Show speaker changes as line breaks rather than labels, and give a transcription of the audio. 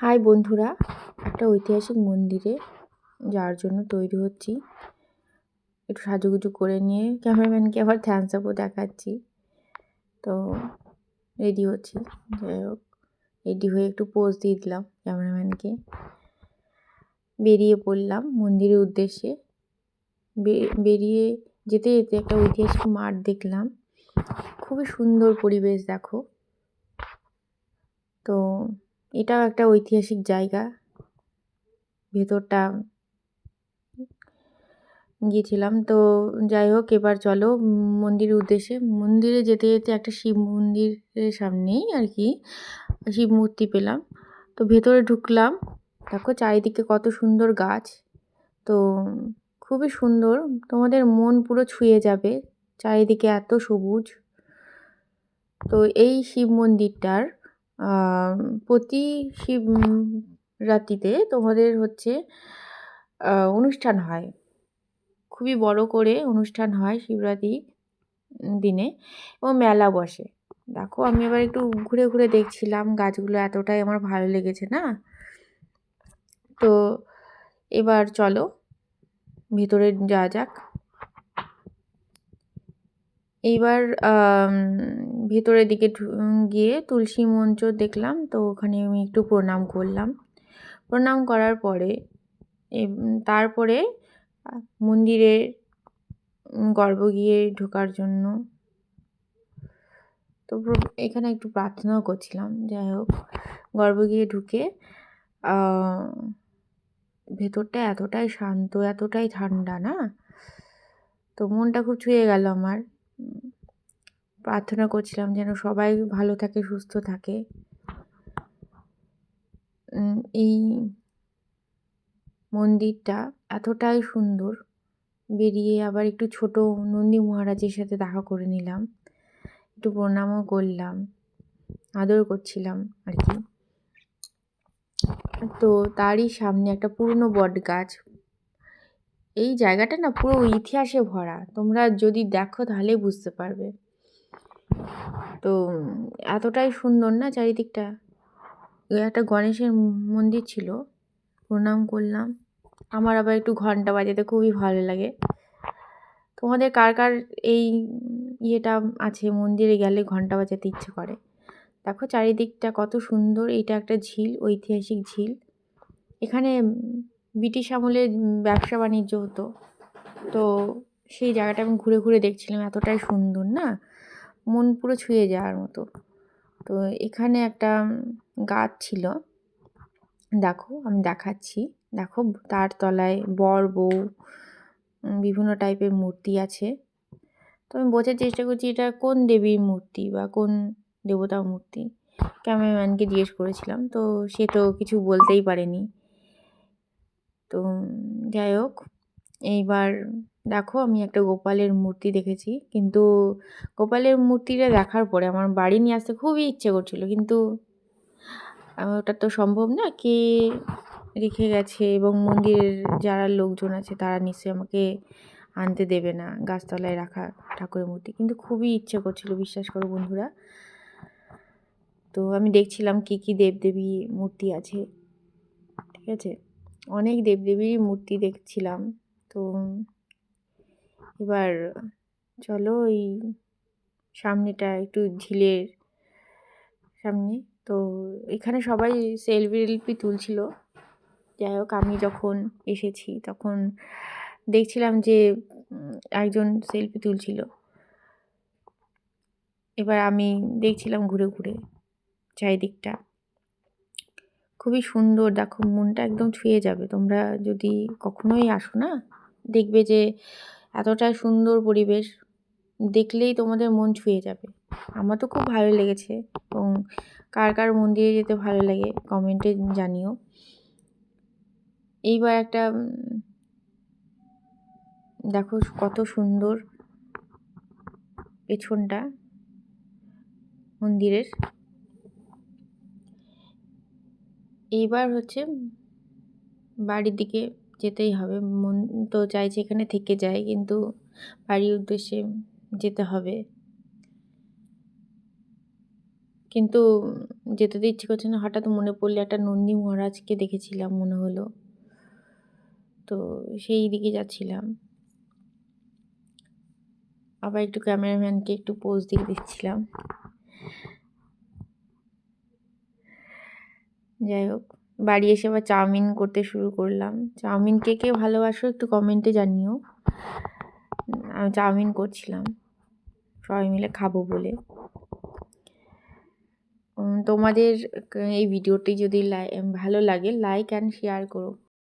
High বন্ধুরা, একটা ঐতিহাসিক মন্দিরে যাওয়ার জন্য তৈরি হচ্ছি। একটু সাজুগুজু করে নিয়ে ক্যামেরাম্যানকে আবার থ্যাংকস আপও দেখাচ্ছি। তো রেডি হচ্ছি। যাই হোক রেডি হয়ে একটু পোজ দিয়ে দিলাম ক্যামেরাম্যানকে। বেরিয়ে পড়লাম মন্দিরের উদ্দেশ্যে। বেরিয়ে যেতে যেতে একটা ঐতিহাসিক মাঠ দেখলাম। খুবই সুন্দর পরিবেশ দেখো। তো এটাও একটা ঐতিহাসিক জায়গা। ভেতরটা গিয়েছিলাম, তো যাই হোক, এবার চলো মন্দিরের উদ্দেশ্যে। মন্দিরে যেতে যেতে একটা শিব মন্দিরের সামনেই আর কি শিব মূর্তি পেলাম। তো ভেতরে ঢুকলাম, দেখো চারিদিকে কত সুন্দর গাছ। তো খুবই সুন্দর, তোমাদের মন পুরো ছুঁয়ে যাবে, চারিদিকে এত সবুজ। তো এই শিব মন্দিরটার প্রতি শিব রাত্রিতে তোমাদের হচ্ছে অনুষ্ঠান হয়। খুবই বড় করে অনুষ্ঠান হয় শিবরাত্রি দিনে এবং মেলা বসে। দেখো, আমি এবার একটু ঘুরে ঘুরে দেখছিলাম গাছগুলো এতটাই আমার ভালো লেগেছে না? তো এবার চলো, ভেতরে যাওয়া যাক। এইবার ভেতরের দিকে গিয়ে তুলসী মঞ্চ দেখলাম। তো ওখানে আমি একটু প্রণাম করলাম। প্রণাম করার পরে তারপরে মন্দিরে গর্ভ গিয়ে ঢোকার জন্য তো এখানে একটু প্রার্থনাও করছিলাম। যাই হোক গর্ভ গিয়ে ঢুকে ভেতরটা এতটাই শান্ত, এতটাই ঠান্ডা না? তো মনটা খুব ছুঁয়ে গেল আমার। প্রার্থনা করছিলাম যেন সবাই ভালো থাকে, সুস্থ থাকে। এই মন্দিরটা এতটাই সুন্দর। বেরিয়ে আবার একটু ছোট নন্দী মহারাজের সাথে দেখা করে নিলাম। একটু প্রণামও করলাম, আদর করছিলাম আর কি। তো তারই সামনে একটা পুরনো বট গাছ এই জায়গাটা না পুরো ইতিহাসে ভরা। তোমরা যদি দেখো তাহলেই বুঝতে পারবে। তো এতটাই সুন্দর না চারিদিকটা? একটা গণেশের মন্দির ছিল, প্রণাম করলাম। আমার আবার একটু ঘণ্টা বাজাতে খুবই ভালো লাগে। তোমাদের কার কার এই ইয়েটা আছে, মন্দিরে গেলে ঘণ্টা বাজাতে ইচ্ছে করে? দেখো চারিদিকটা কত সুন্দর, এইটা একটা ঝিল, ঐতিহাসিক ঝিল। এখানে ব্রিটিশ আমলে ব্যবসা বাণিজ্য হতো। তো সেই জায়গাটা আমি ঘুরে ঘুরে দেখছিলাম, এতটাই সুন্দর না? মন পুরো ছুঁয়ে যাওয়ার মতো। তো এখানে একটা গাছ ছিল। দেখো, আমি দেখাচ্ছি। দেখো, তার তলায় বর, বউ বিভিন্ন টাইপের মূর্তি আছে। তো আমি বোঝার চেষ্টা করছি, এটা কোন দেবীর মূর্তি বা কোন দেবতার মূর্তি? ক্যামেরাম্যানকে জিজ্ঞেস করেছিলাম। তো সে তো কিছু বলতেই পারেনি। তো যাই হোক, এইবার দেখো, আমি একটা গোপালের মূর্তি দেখেছি। কিন্তু গোপালের মূর্তিটা দেখার পরে আমার বাড়ি নিয়ে আসতে খুবই ইচ্ছে করছিল। কিন্তু ওটা তো সম্ভব না। কে রেখে গেছে এবং মন্দিরের যারা লোকজন আছে, তারা নিশ্চয়ই আমাকে আনতে দেবে না গাছতলায় রাখা ঠাকুরের মূর্তি। কিন্তু খুবই ইচ্ছে করছিল, বিশ্বাস করো বন্ধুরা। তো আমি দেখছিলাম কি কি দেবদেবী মূর্তি আছে। ঠিক আছে? অনেক দেবদেবীর মূর্তি দেখছিলাম। তো এবার, চলো ওই সামনেটা একটু ঝিলের সামনে। তো এখানে সবাই সেলফি টেলফি তুলছিল। যাই হোক, আমি যখন এসেছি তখন দেখছিলাম যে একজন সেলফি তুলছিল। এবার আমি দেখছিলাম ঘুরে ঘুরে চারিদিকটা। খুবই সুন্দর, দেখো মনটা একদম ছুঁয়ে যাবে। তোমরা যদি কখনোই আসো না, দেখবে যে এতটাই সুন্দর পরিবেশ, দেখলেই তোমাদের মন ছুঁয়ে যাবে। আমার তো খুব ভালো লেগেছে এবং কার কার মন্দিরে যেতে ভালো লাগে কমেন্টে জানিও। এইবার একটা দেখো কত সুন্দর পেছনটা মন্দিরের। এইবার হচ্ছে বাড়ির দিকে যেতেই হবে। মন তো চাইছে এখানে থেকে যায়, কিন্তু বাড়ির উদ্দেশ্যে যেতে হবে। কিন্তু যেতে তো ইচ্ছে করছে না, হঠাৎ মনে পড়লে একটা নন্দী মহারাজকে দেখেছিলাম মনে হলো। তো সেই দিকে যাচ্ছিলাম। আবার একটু ক্যামেরাম্যানকে একটু পোজ দিয়ে দিচ্ছিলাম যাই হোক। বাড়ি এসে আবার চাউমিন করতে শুরু করলাম। চাউমিন কে কে ভালোবাসো একটু কমেন্টে জানিও। আমি চাউমিন করছিলাম। সবাই মিলে খাব বলে। তোমাদের এই ভিডিওটি যদি লাই, ভালো লাগে লাইক অ্যান্ড শেয়ার করো।